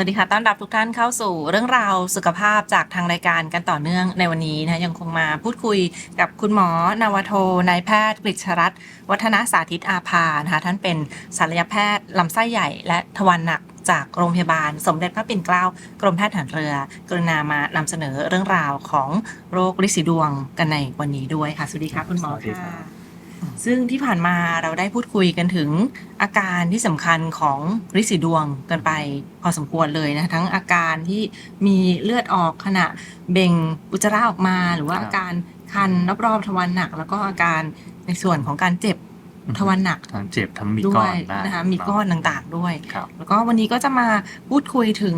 สวัสดีค่ะ ต้อนรับทุกท่านเข้าสู่เรื่องราวสุขภาพจากทางรายการกันต่อเนื่องในวันนี้นะยังคงมาพูดคุยกับคุณหมอนาวโทนายแพทย์กฤษรัตน์วัฒนสาธิตอาภานะคะท่านเป็นศัลยแพทย์ลำไส้ใหญ่และทวารหนักจากโรงพยาบาลสมเด็จพระปิ่นเกล้ากรมแพทย์ทหารเรือ กรุณามานำเสนอเรื่องราวของโรคลิสีดวงกันในวันนี้ด้วยค่ะ สวัสดีค่ะคุณหมอค่ะ ซึ่งที่ผ่านมาเราได้พูดคุยกันถึงอาการที่สำคัญของริดสีดวงกันไปพอสมควรเลยนะทั้งอาการที่มีเลือดออกขณะเบ่งอุจจาระออกมา หรือว่าครับอาการคันรอบๆทวารหนัก แล้วก็อาการในส่วนของการเจ็บทวารหนักทั้งเจ็บทั้งมีด้ก้วอยนได้นะคะมีก้อนต่างๆด้วยครับแล้วก็วันนี้ก็จะมาพูดคุยถึง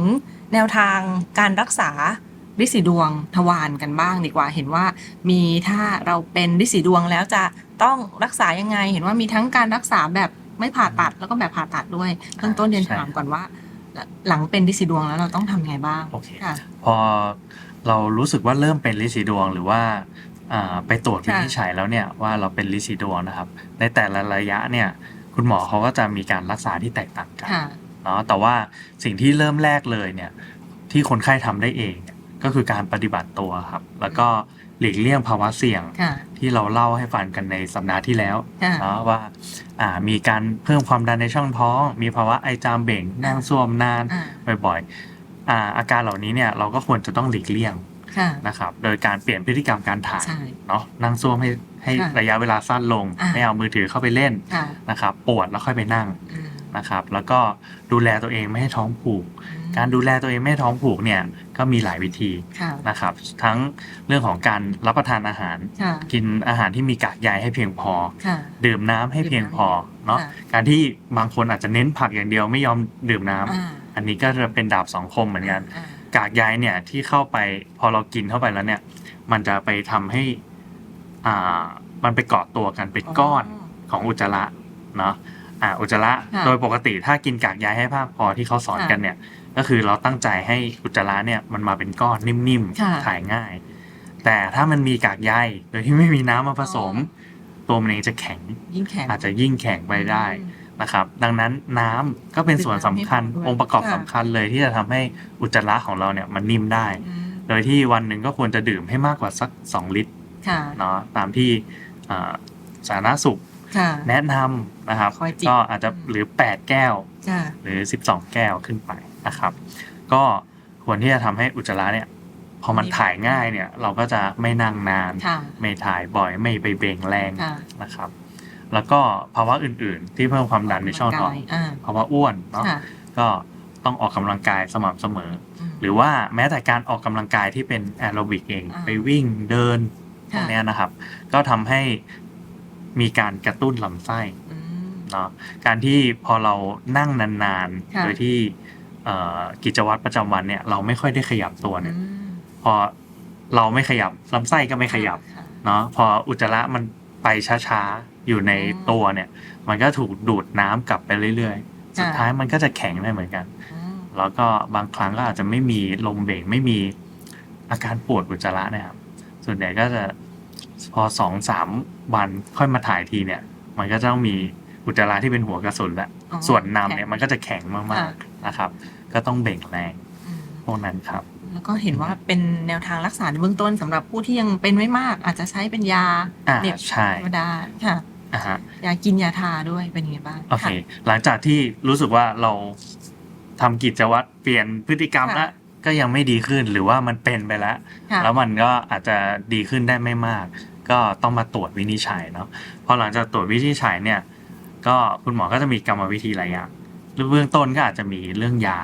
แนวทางการรักษาริดสีดวงทวารกันบ้างดีกว่า เห็นว่ามีถ้าเราเป็นริดสีดวงแล้วจะ ต้องรักษายังไง เห็นว่ามีทั้งการรักษาแบบไม่ผ่าตัดแล้วก็แบบผ่าตัดด้วยเบื้องต้นเรียนใช่ถามก่อนว่า หลังเป็นริดสีดวงแล้วเราต้องทำไงบ้างโอเคค่ะ พอเรารู้สึกว่าเริ่มเป็นลินสีดวงหรือว่าอ่าไปตรวจวิค่ะนิจฉัยแล้วเนี่ยว่าเราเป็นลินสีดวงนะครับ ในแต่ละระยะเนี่ย คุณหมอเขาก็จะมีการรักษาที่แตกต่างกันค่ะเนาะแต่ว่าสิ่งที่เริ่มแรกเลยเนี่ย ที่คนไข้ทำได้เองเนี่ยก็คือการปฏิบัติตัวครับ แล้วก็ หลีกเลี่ยงภาวะเสี่ยงค่ะ ที่เราเล่าให้ฟังกันในสัปดาห์ที่แล้วค่ะ เนาะว่าอ่ามีการเพิ่มความดันในช่องท้อง มีภาวะไอจามเบ่งนั่งซ่วมนานอ่าบ่อยๆอ่าอาการเหล่านี้เนี่ยเราก็ควรจะต้องหลีกเลี่ยงค่ะ นะครับโดยการเปลี่ยนพฤติกรรมการถ่ายใช่ เนาะนั่งซ่วมให้ให้ค่ะระยะเวลาสั้นลง อ่า ไม่เอามือถือเข้าไปเล่นค่ะนะครับปวดแล้วค่อยไปนั่งอืมนะครับ แล้วก็ดูแลตัวเองไม่ให้ท้องผูก การดูแลตัวเองไม่ให้ท้องผูกเนี่ย ก็มีหลายวิธีค่ะนะครับ ทั้งเรื่องของการรับประทานอาหาร ค่ะ กินอาหารที่มีกากใยให้เพียงพอ ค่ะ ดื่มน้ำให้เพียงพอเนาะค่ะ การที่บางคนอาจจะเน้นผักอย่างเดียวไม่ยอมดื่มน้ำอ่าอันนี้ก็จะเป็นดาบสองคมเหมือนกัน อ่า กากใยเนี่ยที่เข้าไปพอเรากินเข้าไปแล้วเนี่ย มันจะไปทำให้อ่ามันไปเกาะตัวกันเป็นก้อนของอุจจาระเนาะอ่าอุจจาระค่ะโดยปกติถ้ากินกากใยให้มากพอที่เขาสอนค่ะกันเนี่ย ก็คือเราตั้งใจให้อุจจาระเนี่ยมันมาเป็นก้อนนิ่มค่ะๆถ่ายง่าย แต่ถ้ามันมีกากใยโดยที่ไม่มีน้ำมาผสมอ๋ตัวมันเองจะแข็งยิ่งแข็งอาจจะยิ่งแข็งไปได้อืมนะครับ ดังนั้นน้ำก็เป็นส่วนสำคัญดื่มน้ำให้พอด้วยองค์ประกอบค่ะสำคัญเลยที่จะทำให้อุจจาระของเราเนี่ยมันนิ่มได้อืมโดยที่วันหนึ่งก็ควรจะดื่มให้มากกว่าสัก 2 ลิตรค่ะเนาะตามที่อ่าสาธารณสุขค่ะแนะนำนะครับค่อยจิบก็อาจจะหรือ 8 แก้วค่ะหรือ 12 แก้วขึ้นไป นะครับก็ควรที่จะทำให้อุจจาระเนี่ยพอมันถ่ายง่ายเนี่ย เราก็จะไม่นั่งนานค่ะไม่ถ่ายบ่อยไม่ไปเบ่งแรงค่ะนะครับ แล้วก็ภาวะอื่นๆ ที่เพิ่มความดันในช่องท้องอ่าภาวะอ้วนเนาะค่ะก็ต้องออกกำลังกายสม่ำเสมอมหรือว่าแม้แต่การออกกำลังกายที่เป็นแอโรบิกเองอ่าไปวิ่งเดินพค่ะวกเนี้ยนะครับ ก็ทำให้มีการกระตุ้นลำไส้อืมเนาะการที่พอเรานั่งนานค่ะๆโดยที่เอ่อ กิจวัตรประจำวันเนี่ยเราไม่ค่อยได้ขยับตัวเนี่ยอืมพอเราไม่ขยับลำไส้ก็ไม่ขยับค่ะเนาะพออุจจาระมันไปช้าๆอยู่ในอืมตัวเนี่ย มันก็ถูกดูดน้ำกลับไปเรื่อยๆ สุดค่ะท้ายมันก็จะแข็งได้เหมือนกันอืมแล้วก็บางครั้งก็อาจจะไม่มีลมเบ่งไม่มีอาการปวดอุจจาระนะครับ ส่วนใหญ่ก็จะพอสองสามวันค่อยมาถ่ายทีเนี่ย มันก็จะต้องมีอุจจาระที่เป็นหัวกระสุนแล้วอ๋อส่วนนำเนี่ยแข็งมันก็จะแข็งมากค่ะๆ นะครับ ก็ต้องเบ่งแรงอืมพวกนั้นครับ แล้วก็เห็นว่าเป็นแนวทางรักษาในเบื้องต้นสำหรับผู้ที่ยังเป็นไม่มาก อาจจะใช้เป็นยาอ่าเหน็บใช่ธรรมดาค่ะอ่าฮะยากินยาทาด้วยเป็นยังไงบ้างโอเคค่ะหลังจากที่รู้สึกว่าเราทำกิจวัตรเปลี่ยนพฤติกรรมค่ะแล้วก็ยังไม่ดีขึ้นหรือว่ามันเป็นไปแล้วค่ะแล้วมันก็อาจจะดีขึ้นได้ไม่มาก ก็ต้องมาตรวจวินิจฉัยเนาะพอหลังจากตรวจวินิจฉัยเนี่ย ก็คุณหมอก็จะมีกรรมวิธีหลายอย่าง เบื้องต้นก็อาจจะมีเรื่องยา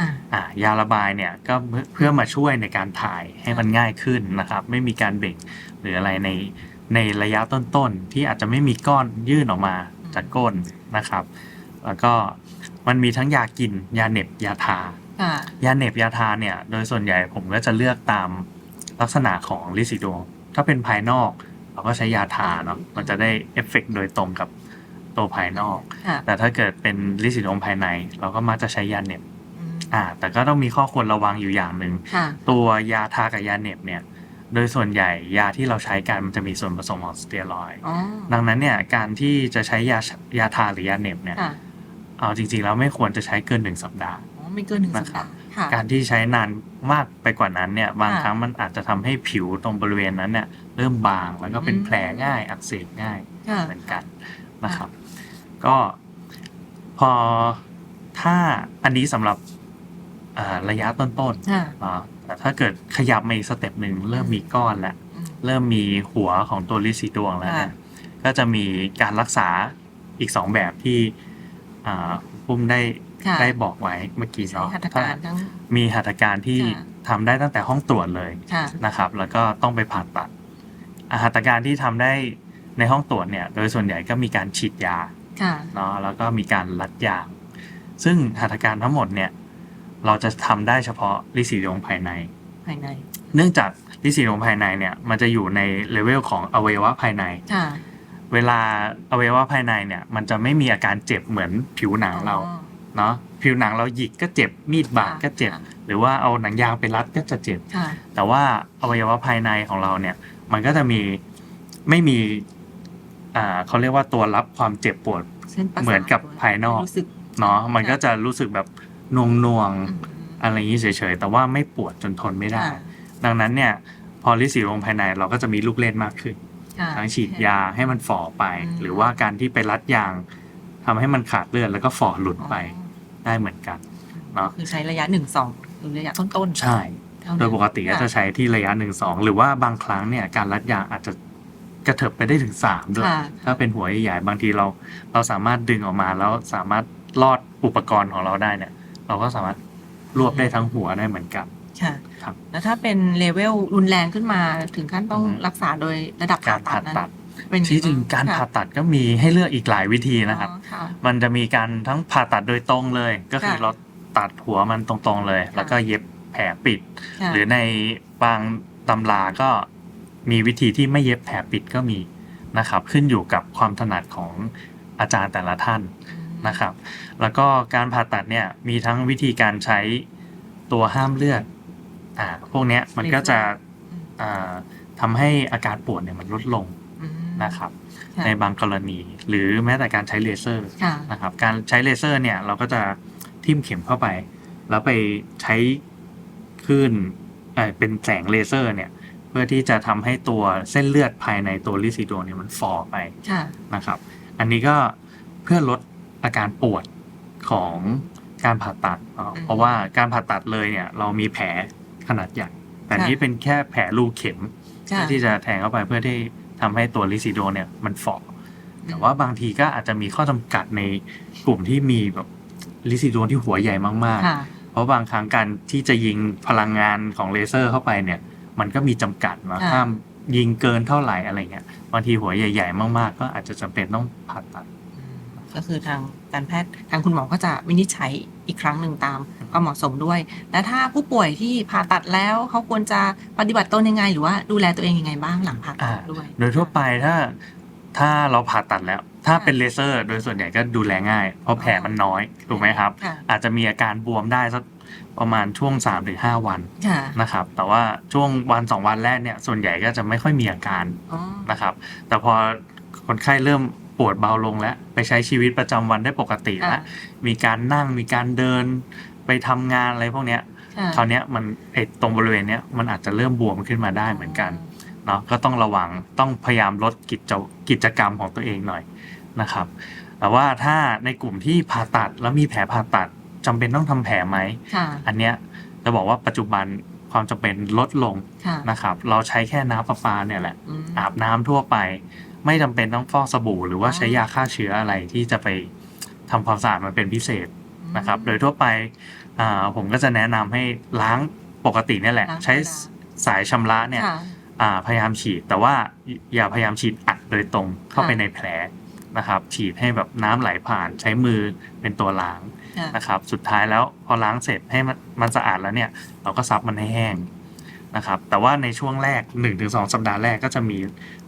อ่าอ่ายาระบายเนี่ยก็เพื่อเพื่อมาช่วยในการถ่ายให้มันง่ายขึ้นนะครับ ไม่มีการเบ่งหรืออะไรในในระยะต้นๆที่อาจจะไม่มีก้อนยื่นออกมาจากก้นนะครับ แล้วก็มันมีทั้งยากิน ยาเหน็บยาทาค่ะยาเหน็บยาทาเนี่ย โดยส่วนใหญ่ผมก็จะเลือกตามลักษณะของลิซิโดวงถ้าเป็นภายนอก เราก็ใช้ยาทาเนาะมันจะได้เอฟเฟกต์โดยตรงกับ ตัวภายนอก ค่ะ แต่ถ้าเกิดเป็นลิซิโดวงภายใน เราก็มักจะใช้ยาเหน็บอืมอ่า แต่ก็ต้องมีข้อควรระวังอยู่อย่างหนึ่ง ค่ะ ตัวยาทากับยาเหน็บเนี่ย โดยส่วนใหญ่ยาที่เราใช้กันมันจะมีส่วนผสมของสเตียรอยด์อ๋อ ดังนั้นเนี่ยการที่จะใช้ยายาทาหรือยาเหน็บเนี่ย ค่ะเอาจริงๆแล้วไม่ควรจะใช้เกินหนึ่งสัปดาห์ อ๋อไไม่เกินหนึ่งสัปนะครับดาห์ค่ะ การที่ใช้นานมากไปกว่านั้นเนี่ยบางค่ะ ครั้งมันอาจจะทำให้ผิวตรงบริเวณนั้นเนี่ยเริ่มบางแล้วก็เป็นอืมแผลง่ายอักเสบง่ายค่ะ เหมือนกันนะครับ ก็พอถ้าอันนี้สำหรับอ่าระยะต้นค่ะๆเนาะแต่ถ้าเกิดขยับมาอีกสเต็ปหนึ่งเริ่มมีก้อนแล้วอืมเริ่มมีหัวของตัวลิสีดวงแล้วเนี่ยก็จะมีการรักษาอีกสองแบบที่อ่าปุ้มได้ค่ะได้บอกไว้เมื่อกี้ใช้เนาะหัตถการทั้งมีหัตถการที่ค่ะทำได้ตั้งแต่ห้องตรวจเลยค่ะนะครับ แล้วก็ต้องไปผ่าตัดอ่าหัตถการที่ทำได้ในห้องตรวจเนี่ย โดยส่วนใหญ่ก็มีการฉีดยาค่ะ เนาะแล้วก็มีการรัดยาง ซึ่งหัตถการทั้งหมดเนี่ยเราจะทำได้เฉพาะลิสีดวงภายในภายใน เนื่องจากลิสีดวงภายในเนี่ย มันจะอยู่ในเลเวลของอวัยวะภายในค่ะเวลาอวัยวะภายในเนี่ย มันจะไม่มีอาการเจ็บเหมือนผิวหนังเราอ๋อเนาะผิวหนังเราหยิกก็เจ็บมีดบาดก็เจ็บค่ะหรือว่าเอาหนังยางไปรัดก็จะเจ็บค่ะแต่ว่าอวัยวะภายในของเราเนี่ย มันก็จะมีไม่มี อ่าเขาเรียกว่าตัวรับความเจ็บปวดเส้นประสาทเหมือนกับภายนอก รู้สึก เนาะมันก็จะรู้สึกแบบนวงนวงๆอืมอะไรอย่างนี้เฉยๆ แต่ว่าไม่ปวดจนทนไม่ได้ค่ะดังนั้นเนี่ย พอลิสีลงภายในเราก็จะมีลูกเล่นมากขึ้นค่ะทั้งฉีดยาให้มันฝ่อไป อืม หรือว่าการที่ไปรัดยางทำให้มันขาดเลือดแล้วก็ฝ่อหลุดไปได้เหมือนกัน เนาะคือใช้ระยะหนึ่งสองหรือระยะต้นๆใช่ เท่านั้น โดยปกติก็จะใช้ที่ระยะหนึ่งสองหรือว่าบางครั้งเนี่ยการรัดยางอาจจะ กระเถิบไปได้ถึงสามด้วย ค่ะ ถ้าเป็นหัวใหญ่ๆบางทีเรา เราสามารถดึงออกมาแล้วสามารถลอดอุปกรณ์ของเราได้เนี่ย เราก็สามารถรวบได้ทั้งหัวได้เหมือนกัน ค่ะ ครับแล้วถ้าเป็นเลเวลรุนแรงขึ้นมาถึงขั้นต้องอืม รักษาโดยระดับกาผ่ารตัผ่าดนั้นตัด เป็นไที่จริงการค่ะผ่าตัดก็มีให้เลือกอีกหลายวิธีนะครับ อ๋อค่ะ มันจะมีการทั้งผ่าตัดโดยตรงเลย ก็คือค่ะเราตัดหัวมันตรงๆเลยค่ะแล้วก็เย็บแผลปิด ค่ะ หรือในบางตำราก็ มีวิธีที่ไม่เย็บแผลปิดก็มีนะครับ ขึ้นอยู่กับความถนัดของอาจารย์แต่ละท่านนะครับ แล้วก็การผ่าตัดเนี่ยมีทั้งวิธีการใช้ตัวห้ามเลือดอ่าพวกเนี้ยมันก็จะอืมอ่าทำให้อาการปวดเนี่ยมันลดลงอืมนะครับค่ะในบางกรณีหรือแม้แต่การใช้เลเซอร์ค่ะนะครับ การใช้เลเซอร์เนี่ยเราก็จะทิ่มเข็มเข้าไป แล้วไปใช้คลื่นเอ่อเป็นแสงเลเซอร์เนี่ย เพื่อที่จะทำให้ตัวเส้นเลือดภายในตัวลิซิโดนเนี่ยมันฝ่อไปค่ะนะครับ อันนี้ก็เพื่อลดอาการปวดของการผ่าตัดเนาะอืมเพราะว่าการผ่าตัดเลยเนี่ย เรามีแผลขนาดใหญ่แต่ค่ะนี้เป็นแค่แผลรูเข็มค่ะเพื่อที่จะแทงเข้าไปเพื่อที่ทำให้ตัวลิซิโดนเนี่ยมันฝ่อแต่ว่าบางทีก็อาจจะมีข้อจำกัดในกลุ่มที่มีแบบลิซิโดนที่หัวใหญ่มากค่ะๆเพราะบางครั้งการที่จะยิงพลังงานของเลเซอร์เข้าไปเนี่ย มันก็มีจำกัดนะค่ะห้ามยิงเกินเท่าไหร่อะไรเงี้ยบางทีหัวใหญ่ ๆ มากๆ ก็อาจจะจำเป็นต้องผ่าตัดอืมก็คือทางการแพทย์ทางคุณหมอก็จะวินิจฉัยอีกครั้งหนึ่งตามความเหมาะสมด้วย และถ้าผู้ป่วยที่ผ่าตัดแล้วเขาควรจะปฏิบัติตนยังไง หรือว่าดูแลตัวเองยังไงบ้างหลังผ่าตัดอ่าด้วย โดยทั่วไปถ้าถ้าเราผ่าตัดแล้ว ถ้าค่ะเป็นเลเซอร์ โดยส่วนใหญ่ก็ดูแลง่าย เพราะแผลมันน้อยถูกไหมครับค่ะอาจจะมีอาการบวมได้สัก ประมาณช่วง3-5วันค่ะนะครับ แต่ว่าช่วงวันสองวันแรกเนี่ยส่วนใหญ่ก็จะไม่ค่อยมีอาการอ๋อนะครับ แต่พอคนไข้เริ่มปวดเบาลงแล้ว ไปใช้ชีวิตประจำวันได้ปกติแล้ว มีการนั่งมีการเดินไปทำงานอะไรพวกเนี้ยค่ะคราวเนี้ยมันไอตรงบริเวณเนี้ยมันอาจจะเริ่มบวมขึ้นมาได้เหมือนกัน เนาะก็ต้องระวังต้องพยายามลดกิจกิจกรรมของตัวเองหน่อยนะครับแต่ว่าถ้าในกลุ่มที่ผ่าตัดแล้วมีแผลผ่าตัด จำเป็นต้องทำแผลไหมค่ะอันเนี้ยจะบอกว่าปัจจุบันความจำเป็นลดลงค่ะนะครับ เราใช้แค่น้ำประปาเนี่ยแหละอืมอาบน้ำทั่วไป ไม่จำเป็นต้องฟอกสบู่ หรือว่าอ๋อใช้ยาฆ่าเชื้ออะไรที่จะไปทำความสะอาดมันเป็นพิเศษนะครับ โดยทั่วไปอ่าผมก็จะแนะนำให้ล้างปกติเนี่ยแหละล้างธรรมดาใช้สายชำระเนี่ยค่ะอ่าพยายามฉีด แต่ว่าอย่าพยายามฉีดอัดโดยตรงเข้าค่ะไปในแผล นะครับฉีดให้แบบน้ำไหลผ่านใช้มือเป็นตัวล้างค่ะนะครับสุดท้ายแล้วพอล้างเสร็จให้มันมันสะอาดแล้วเนี่ย เราก็ซับมันให้แห้งนะครับแต่ว่าในช่วงแรก 1-2 สัปดาห์แรกก็จะมี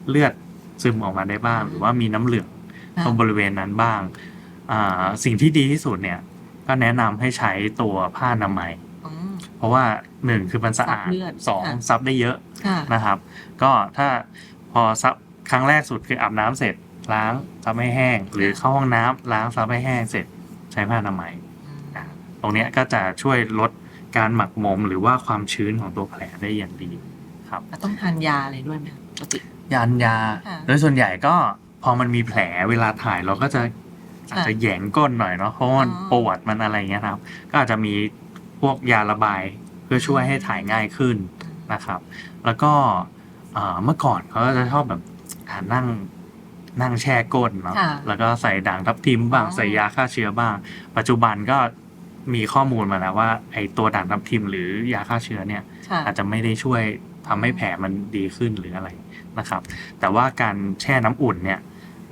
เลือดซึมออกมาได้บ้าง หรือว่ามีน้ำเหลืองตรงบริเวณนั้นบ้างอ่าสิ่งที่ดีที่สุดเนี่ย ก็แนะนำให้ใช้ตัวผ้าอนามัยอ๋อเพราะว่าหนึ่งคือมันสะอาดซับเลือดสองค่ะซับได้เยอะค่ะนะครับ ก็ถ้าพอซับครั้งแรกสุดคืออาบน้ำเสร็จ ล้างซับให้แห้ง หรือเข้าห้องน้ำล้างซับให้แห้งเสร็จใช้ผ้าอนามัยอืมอะตรงเนี้ยก็จะช่วยลดการหมักหมมหรือว่าความชื้นของตัวแผลได้อย่างดีครับแล้วต้องทานยาอะไรด้วยไหมปกติยานยาค่ะโดยส่วนใหญ่ก็พอมันมีแผลเวลาถ่ายเราก็จะอาจจะแหยงก้นหน่อยเนาะเพราะว่ามันอ๋อปวดมันอะไรเงี้ยครับ ก็อาจจะมีพวกยาระบายเพื่อช่วยให้ถ่ายง่ายขึ้นนะครับ แล้วก็อ่าเมื่อก่อนเขาก็จะชอบแบบอ่านั่ง นั่งแช่ก้นเนาะค่ะ แล้วก็ใส่ด่างทับทิมบ้างอ๋อใส่ยาฆ่าเชื้อบ้าง ปัจจุบันก็มีข้อมูลมาแล้วว่าไอตัวด่างทับทิมหรือยาฆ่าเชื้อเนี่ย ค่ะ อาจจะไม่ได้ช่วยทำให้แผลมันดีขึ้นหรืออะไรนะครับ แต่ว่าการแช่น้ำอุ่นเนี่ย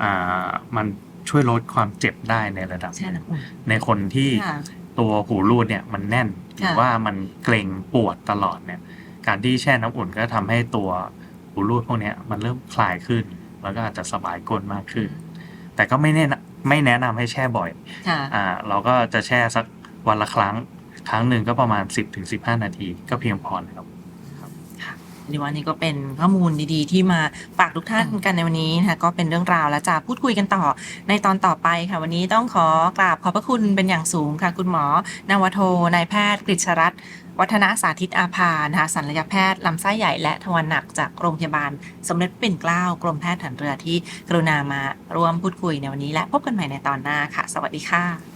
อ่ามันช่วยลดความเจ็บได้ในระดับหแช่นึ่งน้ำอุ่นในคนที่ค่ะ ตัวหูรูดเนี่ยมันแน่นหรือค่ะ ว่ามันเกร็งปวดตลอดเนี่ย การที่แช่น้ำอุ่นก็ทำให้ตัวหูรูดพวกเนี้ยมันเริ่มคลายขึ้น แล้วก็อาจจะสบายก้นมากขึ้น แต่ก็ไม่แนะนำไม่แนะนำให้แช่บ่อยค่ะอ่าเราก็จะแช่สักวันละครั้ง ครั้งหนึ่งก็ประมาณ 10-15นาที ก็เพียงพอแล้วดีว่านี่ก็เป็นข้อมูลดีๆ ที่มาฝากทุกท่านกันในวันนี้นะคะก็เป็นเรื่องราวและจะพูดคุยกันต่อในตอนต่อไปค่ะ วันนี้ต้องขอกราบขอบพระคุณเป็นอย่างสูงค่ะ คุณหมอนาวโทนายแพทย์กฤษรัตน์ วัฒนสาธิตอาภานะคะศัลยแพทย์ลำไส้ใหญ่และทวารหนักจากโรงพยาบาล สมเด็จปิ่นเกล้ากรมแพทย์ฐานเรือที่กรุณามาร่วมพูดคุยในวันนี้และพบกันใหม่ในตอนหน้าค่ะ สวัสดีค่ะ